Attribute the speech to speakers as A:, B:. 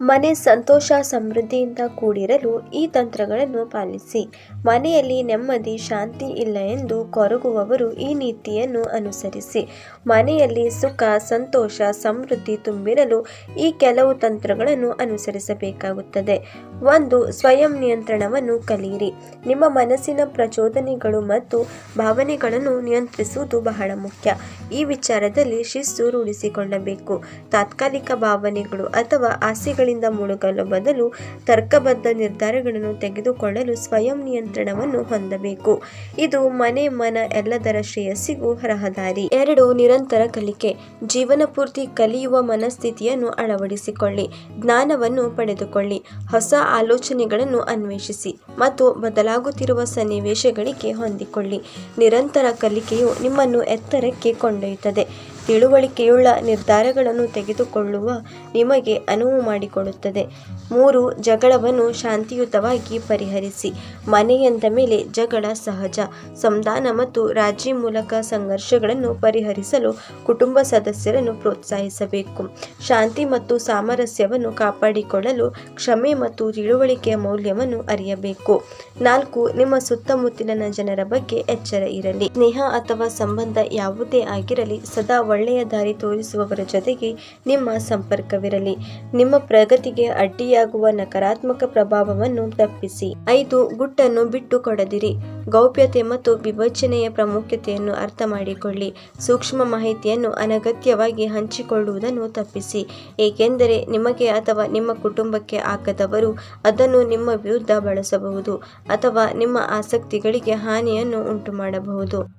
A: ಮನೆ ಸಂತೋಷ ಸಮೃದ್ಧಿಯಿಂದ ಕೂಡಿರಲು ಈ ತಂತ್ರಗಳನ್ನು ಪಾಲಿಸಿ. ಮನೆಯಲ್ಲಿ ನೆಮ್ಮದಿ, ಶಾಂತಿ ಇಲ್ಲ ಎಂದು ಕೊರಗುವವರು ಈ ನೀತಿಯನ್ನು ಅನುಸರಿಸಿ. ಮನೆಯಲ್ಲಿ ಸುಖ, ಸಂತೋಷ, ಸಮೃದ್ಧಿ ತುಂಬಿರಲು ಈ ಕೆಲವು ತಂತ್ರಗಳನ್ನು ಅನುಸರಿಸಬೇಕಾಗುತ್ತದೆ. ಒಂದು, ಸ್ವಯಂ ನಿಯಂತ್ರಣವನ್ನು ಕಲಿಯಿರಿ. ನಿಮ್ಮ ಮನಸ್ಸಿನ ಪ್ರಚೋದನೆಗಳು ಮತ್ತು ಭಾವನೆಗಳನ್ನು ನಿಯಂತ್ರಿಸುವುದು ಬಹಳ ಮುಖ್ಯ. ಈ ವಿಚಾರದಲ್ಲಿ ಶಿಸ್ತು ರೂಢಿಸಿಕೊಳ್ಳಬೇಕು. ತಾತ್ಕಾಲಿಕ ಭಾವನೆಗಳು ಅಥವಾ ಆಸೆಗಳಿಂದ ಮುಳುಗಲು ಬದಲು ತರ್ಕಬದ್ಧ ನಿರ್ಧಾರಗಳನ್ನು ತೆಗೆದುಕೊಳ್ಳಲು ಸ್ವಯಂ ನಿಯಂತ್ರಣವನ್ನು ಹೊಂದಬೇಕು. ಇದು ಮನೆ, ಮನ ಎಲ್ಲದರ ಶ್ರೇಯಸ್ಸಿಗೂ ರಹದಾರಿ. ಎರಡು, ನಿರಂತರ ಕಲಿಕೆ. ಜೀವನ ಪೂರ್ತಿ ಕಲಿಯುವ ಮನಸ್ಥಿತಿಯನ್ನು ಅಳವಡಿಸಿಕೊಳ್ಳಿ. ಜ್ಞಾನವನ್ನು ಪಡೆದುಕೊಳ್ಳಿ. ಹೊಸ ಆಲೋಚನೆಗಳನ್ನು ಅನ್ವೇಷಿಸಿ. ಮತ್ತು ಬದಲಾಗುತ್ತಿರುವ ಸನ್ನಿವೇಶಗಳಿಗೆ ಹೊಂದಿಕೊಳ್ಳಿ. ನಿರಂತರ ಕಲಿಕೆಯು ನಿಮ್ಮನ್ನು ಎತ್ತರಕ್ಕೆ ಕೊಂಡೊಯ್ಯುತ್ತದೆ. ತಿಳುವಳಿಕೆಯುಳ್ಳ ನಿರ್ಧಾರಗಳನ್ನು ತೆಗೆದುಕೊಳ್ಳುವ ನಿಮಗೆ ಅನುವು ಮಾಡಿಕೊಡುತ್ತದೆ. ಮೂರು, ಜಗಳವನ್ನು ಶಾಂತಿಯುತವಾಗಿ ಪರಿಹರಿಸಿ. ಮನೆಯಂದ ಮೇಲೆ ಜಗಳ ಸಹಜ. ಸಂಧಾನ ಮತ್ತು ರಾಜಿ ಮೂಲಕ ಸಂಘರ್ಷಗಳನ್ನು ಪರಿಹರಿಸಲು ಕುಟುಂಬ ಸದಸ್ಯರನ್ನು ಪ್ರೋತ್ಸಾಹಿಸಬೇಕು. ಶಾಂತಿ ಮತ್ತು ಸಾಮರಸ್ಯವನ್ನು ಕಾಪಾಡಿಕೊಳ್ಳಲು ಕ್ಷಮೆ ಮತ್ತು ತಿಳುವಳಿಕೆಯ ಮೌಲ್ಯವನ್ನು ಅರಿಯಬೇಕು. ನಾಲ್ಕು, ನಿಮ್ಮ ಸುತ್ತಮುತ್ತಲಿನ ಜನರ ಬಗ್ಗೆ ಎಚ್ಚರ ಇರಲಿ. ಸ್ನೇಹ ಅಥವಾ ಸಂಬಂಧ ಯಾವುದೇ ಆಗಿರಲಿ, ಸದಾ ಒಳ್ಳೆಯ ದಾರಿ ತೋರಿಸುವವರ ಜೊತೆಗೆ ನಿಮ್ಮ ಸಂಪರ್ಕವಿರಲಿ. ನಿಮ್ಮ ಪ್ರಗತಿಗೆ ಅಡ್ಡಿಯಾಗುವ ನಕಾರಾತ್ಮಕ ಪ್ರಭಾವವನ್ನು ತಪ್ಪಿಸಿ. ಐದು, ಗುಟ್ಟನ್ನು ಬಿಟ್ಟು ಕೊಡದಿರಿ ಗೌಪ್ಯತೆ ಮತ್ತು ವಿಭಜನೆಯ ಪ್ರಾಮುಖ್ಯತೆಯನ್ನು ಅರ್ಥ ಮಾಡಿಕೊಳ್ಳಿ ಸೂಕ್ಷ್ಮ ಮಾಹಿತಿಯನ್ನು ಅನಗತ್ಯವಾಗಿ ಹಂಚಿಕೊಳ್ಳುವುದನ್ನು ತಪ್ಪಿಸಿ. ಏಕೆಂದರೆ ನಿಮಗೆ ಅಥವಾ ನಿಮ್ಮ ಕುಟುಂಬಕ್ಕೆ ಆಗದವರು ಅದನ್ನು ನಿಮ್ಮ ವಿರುದ್ಧ ಬಳಸಬಹುದು ಅಥವಾ ನಿಮ್ಮ ಆಸಕ್ತಿಗಳಿಗೆ ಹಾನಿಯನ್ನು ಉಂಟುಮಾಡಬಹುದು.